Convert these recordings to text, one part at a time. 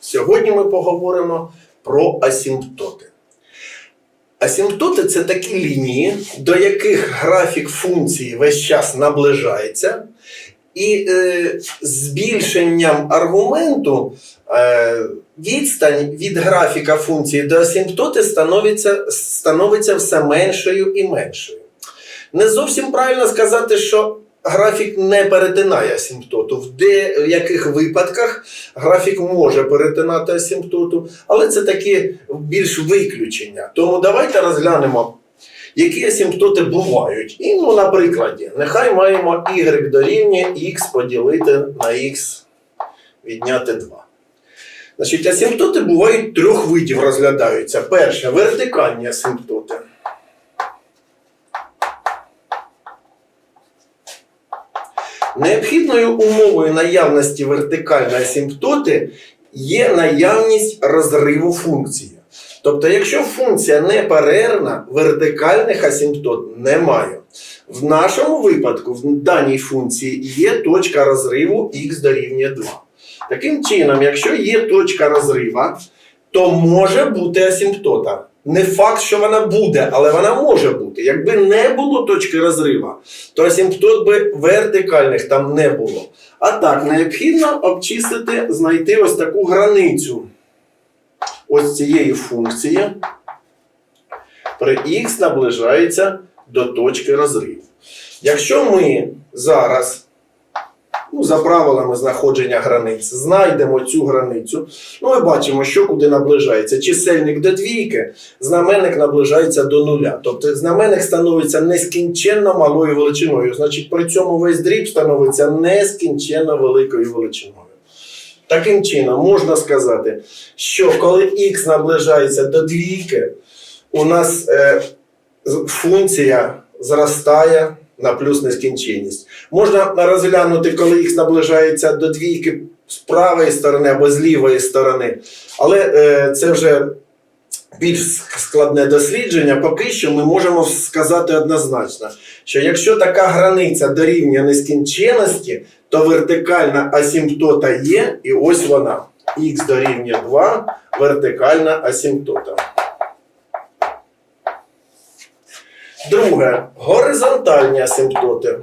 Сьогодні ми поговоримо про асимптоти. Асимптоти це такі лінії, до яких графік функції весь час наближається, і е, збільшенням аргументу е, відстань від графіка функції до асимптоти становиться, становиться все меншою і меншою. Не зовсім правильно сказати, що графік не перетинає асимптоту. В деяких випадках графік може перетинати асимптоту, але це такі більш виключення. Тому давайте розглянемо, які асимптоти бувають. І, ну, на прикладі, нехай маємо y дорівнює x поділити на x відняти 2. Значить, асимптоти бувають трьох видів розглядаються. Перше вертикальні асимптоти. Необхідною умовою наявності вертикальної асимптоти є наявність розриву функції. Тобто, якщо функція не перервна, вертикальних асимптот немає. В нашому випадку, в даній функції є точка розриву х дорівнює 2. Таким чином, якщо є точка розрива, то може бути асимптота. Не факт, що вона буде, але вона може бути. Якби не було точки розрива, то асимптот би вертикальних там не було. А так, необхідно обчистити, знайти ось таку границю ось цієї функції при х наближається до точки розриву. Якщо ми зараз ну, за правилами знаходження границь, знайдемо цю границю. Ну, ми бачимо, що куди наближається. Чисельник до двійки, знаменник наближається до нуля. Тобто знаменник становиться нескінченно малою величиною. Значить, при цьому весь дріб становиться нескінченно великою величиною. Таким чином, можна сказати, що коли х наближається до двійки, у нас е, функція зростає на плюс нескінченність. Можна розглянути, коли х наближається до двійки з правої сторони або з лівої сторони, але е, це вже більш складне дослідження. Поки що ми можемо сказати однозначно, що якщо така границя дорівнює нескінченності, то вертикальна асимптота є, і ось вона. х дорівнює 2, вертикальна асимптота. Друге, горизонтальні асимптоти.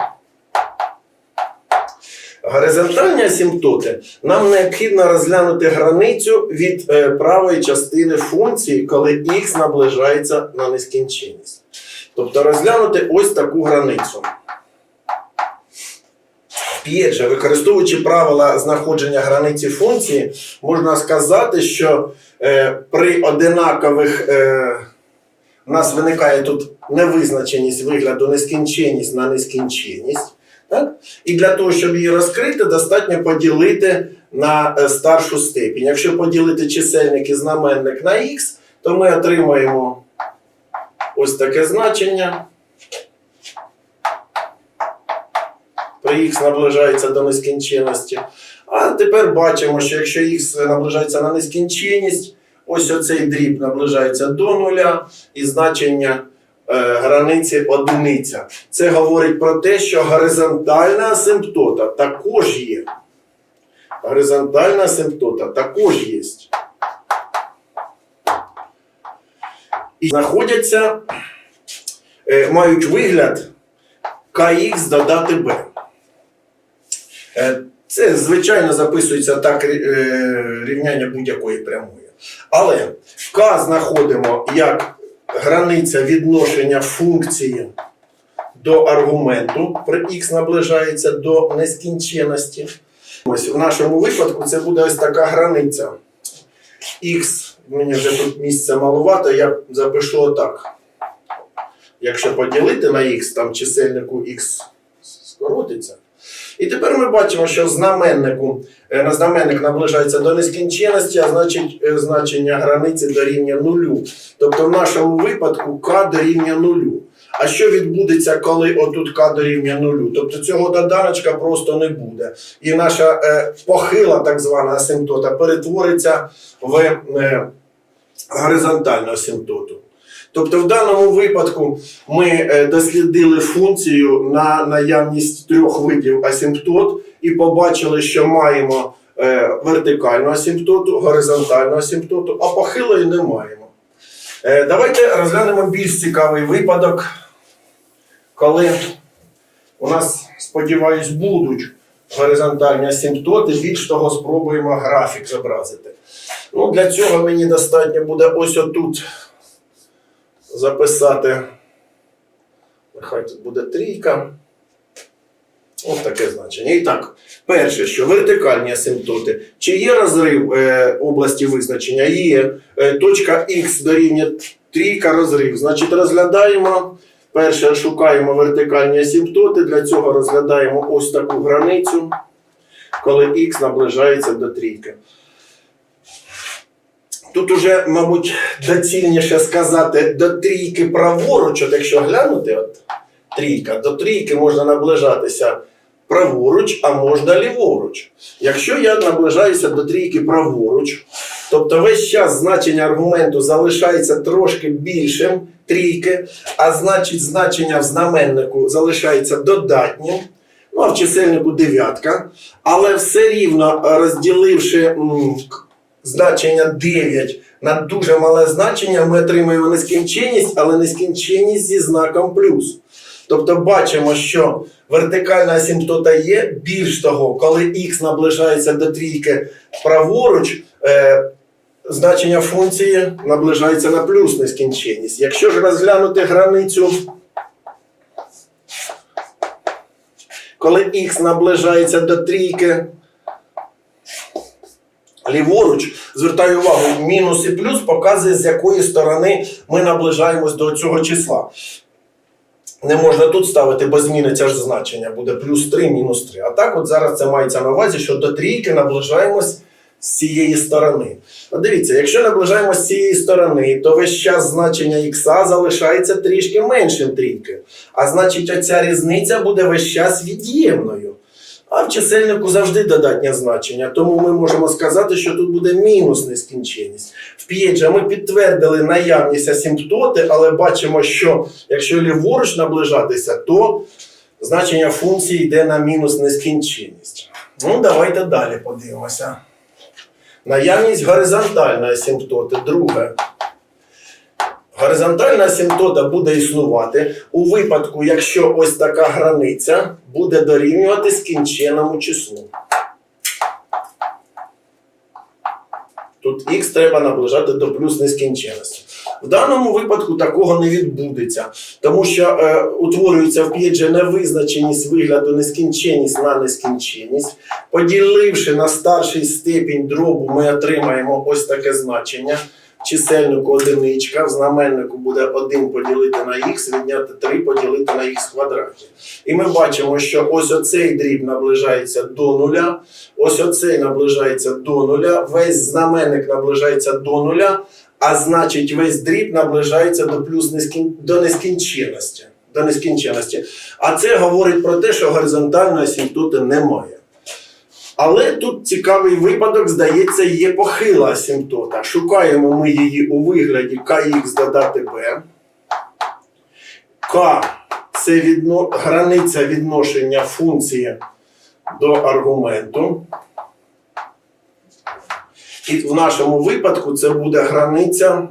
Горизонтальні асимптоти нам необхідно розглянути границю від е, правої частини функції, коли х наближається на нескінченність. Тобто розглянути ось таку границю. Опять же, використовуючи правила знаходження границі функції, можна сказати, що е, при одинакових е, у нас виникає тут невизначеність вигляду нескінченність на нескінченність. Так? І для того, щоб її розкрити, достатньо поділити на е, старшу степінь. Якщо поділити чисельник і знаменник на х, то ми отримаємо ось таке значення. При х наближається до нескінченності. А тепер бачимо, що якщо х наближається на нескінченність, ось оцей дріб наближається до нуля і значення е, границі одиниця. Це говорить про те, що горизонтальна асимптота також є. Горизонтальна асимптота також є. І знаходяться, е, мають вигляд kx додати b. Е, Це, звичайно, записується так рівняння будь-якої прямої. Але k знаходимо як границя відношення функції до аргументу, при х наближається до нескінченності. Ось в нашому випадку це буде ось така границя. Х, мені вже тут місця малувато, я запишу отак. Якщо поділити на х, там чисельнику х скоротиться. І тепер ми бачимо, що знаменнику е, на знаменник наближається до нескінченності, а значить е, значення границі дорівнює нулю. Тобто в нашому випадку k дорівнює нулю. А що відбудеться, коли отут k дорівнює нулю? Тобто цього доданочка просто не буде. І наша е, похила, так звана асимптота, перетвориться в е, горизонтальну асимптоту. Тобто, в даному випадку ми е, дослідили функцію на наявність трьох видів асимптот і побачили, що маємо е, вертикальну асимптоту, горизонтальну асимптоту, а похилої не маємо. Е, давайте розглянемо більш цікавий випадок, коли у нас, сподіваюсь, будуть горизонтальні асимптоти. Більш того, спробуємо графік зобразити. Ну, для цього мені достатньо буде ось отут записати. Нехай тут буде трійка. Ось таке значення. І так, перше, що вертикальні асимптоти. Чи є розрив е, області визначення? Є. Е, точка Х дорівнює трійка розрив. Значить, розглядаємо. Перше, шукаємо вертикальні асимптоти. Для цього розглядаємо ось таку границю, коли Х наближається до трійки. Тут уже, мабуть, доцільніше сказати до трійки праворуч, от якщо глянути, от трійка, до трійки можна наближатися праворуч, а можна ліворуч. Якщо я наближаюся до трійки праворуч, тобто весь час значення аргументу залишається трошки більшим трійки, а значить значення в знаменнику залишається додатнім. Ну, а в чисельнику дев'ятка. Але все рівно розділивши значення 9 на дуже мале значення, ми отримаємо нескінченність, але нескінченність зі знаком плюс. Тобто бачимо, що вертикальна асимптота є. Більш того, коли х наближається до трійки праворуч, е, значення функції наближається на плюс нескінченність. Якщо ж розглянути границю, коли х наближається до трійки ліворуч, звертаю увагу, мінус і плюс показує, з якої сторони ми наближаємось до цього числа. Не можна тут ставити, бо зміниться ж значення, буде плюс 3, мінус 3. А так, от зараз це мається на увазі, що до трійки наближаємось з цієї сторони. От дивіться, якщо наближаємось з цієї сторони, то весь час значення х залишається трішки меншим трійки. А значить, оця різниця буде весь час від'ємною. А в чисельнику завжди додатнє значення, тому ми можемо сказати, що тут буде мінус нескінченність. В П'єджа ми підтвердили наявність асимптоти, але бачимо, що якщо ліворуч наближатися, то значення функції йде на мінус нескінченність. Ну, давайте далі подивимося. Наявність горизонтальної асимптоти. Друге. Горизонтальна асимптота буде існувати у випадку, якщо ось така границя буде дорівнювати скінченому числу. Тут х треба наближати до плюс нескінченності. В даному випадку такого не відбудеться, тому що е, утворюється в п'єджі невизначеність вигляду нескінченність на нескінченність. Поділивши на старший степінь дробу, ми отримаємо ось таке значення. Чисельнику одиничка, в знаменнику буде 1 поділити на х, відняти 3 поділити на х квадраті. І ми бачимо, що ось оцей дріб наближається до нуля, ось оцей наближається до нуля, весь знаменник наближається до нуля, а значить весь дріб наближається до плюс нескін... до нескінченності. До нескінченності. А це говорить про те, що горизонтальної асимптоти немає. Але тут цікавий випадок, здається, є похила асимптота. Шукаємо ми її у вигляді kx додати b. К це відно... границя відношення функції до аргументу. І в нашому випадку це буде границя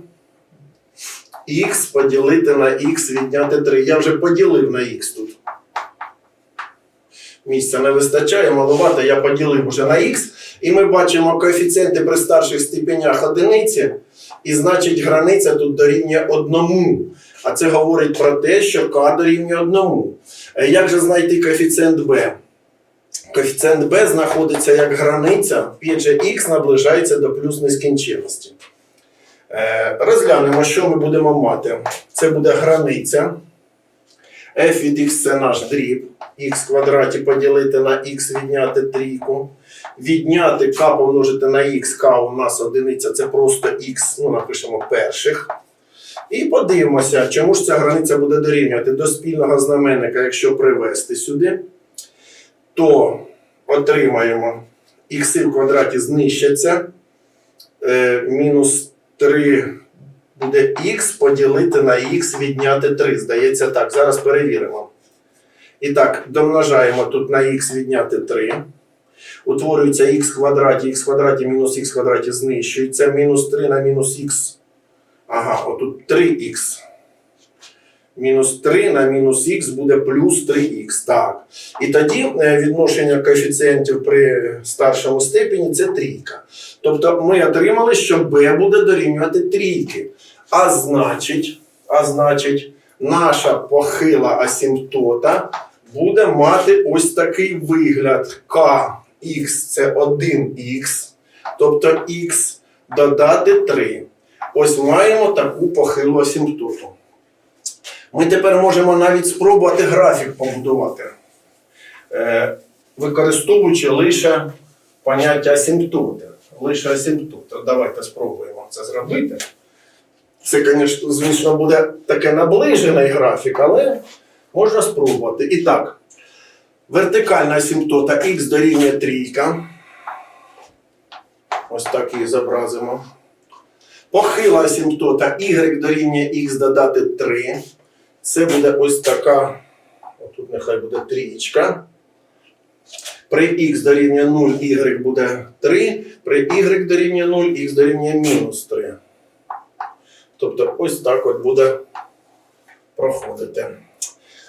х поділити на х відняти 3. Я вже поділив на х тут. Місця не вистачає, маловато, я поділив уже на х. І ми бачимо коефіцієнти при старших степенях одиниці, і значить границя тут дорівнює одному. А це говорить про те, що k дорівнює одному. Е, Як же знайти коефіцієнт b? Коефіцієнт b знаходиться як границя, же х наближається до плюс нескінченності. Е, Розглянемо, що ми будемо мати. Це буде границя. f від x це наш дріб. Х квадраті поділити на х відняти трійку. Відняти k помножити на х, k у нас одиниця, це просто х, ну напишемо перших. І подивимося, чому ж ця границя буде дорівнювати до спільного знаменника, якщо привести сюди, то отримаємо х в квадраті знищаться. Е, мінус 3 буде х поділити на х відняти 3. Здається так. Зараз перевіримо. І так, домножаємо тут на х відняти 3. Утворюється х квадраті, х квадраті мінус х квадраті знищується, мінус 3 на мінус х. Ага, отут 3х. Мінус 3 на мінус х буде плюс 3х. Так. І тоді е, відношення коефіцієнтів при старшому степені це трійка. Тобто ми отримали, що b буде дорівнювати трійки. А значить, а значить, наша похила асимптота буде мати ось такий вигляд. Kx це 1х, тобто х додати 3. Ось маємо таку похилу асимптоту. Ми тепер можемо навіть спробувати графік побудувати, е, використовуючи лише поняття асимптоти. Лише асимптота. Давайте спробуємо це зробити. Це, звісно, буде таке наближений графік, але можна спробувати. І так, вертикальна асимптота х дорівнює трійка. Ось так її зобразимо. Похила асимптота y дорівнює х додати 3. Це буде ось така, отут нехай буде трієчка. При х дорівнює 0, y буде 3, при y дорівнює 0, х дорівнює мінус 3. Тобто ось так от буде проходити.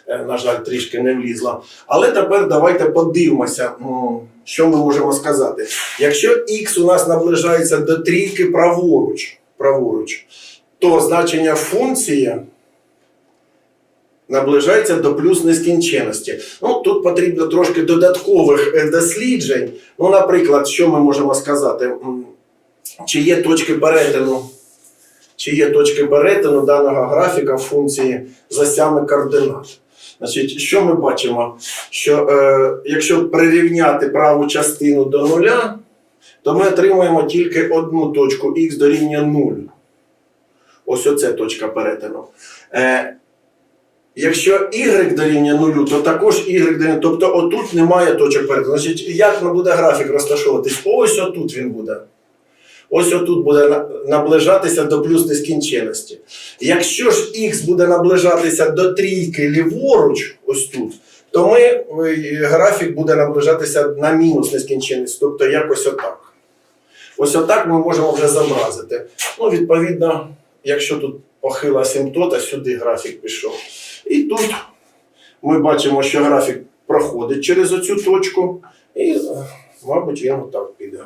Е, На жаль, трішки не влізла. Але тепер давайте подивимося, що ми можемо сказати. Якщо х у нас наближається до трійки праворуч, праворуч то значення функції наближається до плюс нескінченності. Ну, тут потрібно трошки додаткових е, досліджень. Ну, наприклад, що ми можемо сказати? Чи є точки перетину? Чи є точки перетину даного графіка функції з осями координат? Значить, що ми бачимо? Що е, якщо прирівняти праву частину до нуля, то ми отримуємо тільки одну точку х дорівнює 0. Ось оце точка перетину. Е, Якщо y дорівнює нулю, то також y дорівнює. Тобто отут немає точок перетину. Значить, як буде графік розташовуватись? Ось отут він буде. Ось отут буде наближатися до плюс нескінченності. Якщо ж х буде наближатися до трійки ліворуч, ось тут, то ми, графік буде наближатися на мінус нескінченність, тобто якось отак. Ось отак ми можемо вже зобразити. Ну, відповідно, якщо тут похила асимптота, сюди графік пішов. І тут ми бачимо, що графік проходить через оцю точку, і, мабуть, він отак піде.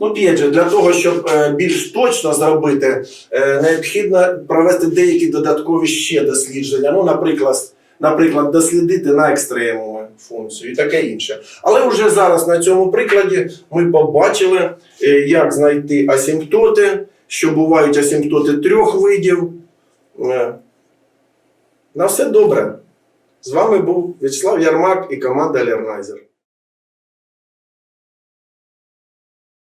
Ну, опять же, для того, щоб е, більш точно зробити, е, необхідно провести деякі додаткові ще дослідження. Ну, наприклад, наприклад, дослідити на екстремуми функцію і таке інше. Але вже зараз на цьому прикладі ми побачили, е, як знайти асимптоти, що бувають асимптоти трьох видів. На все добре. З вами був Вячеслав Ярмак і команда Лернайзер.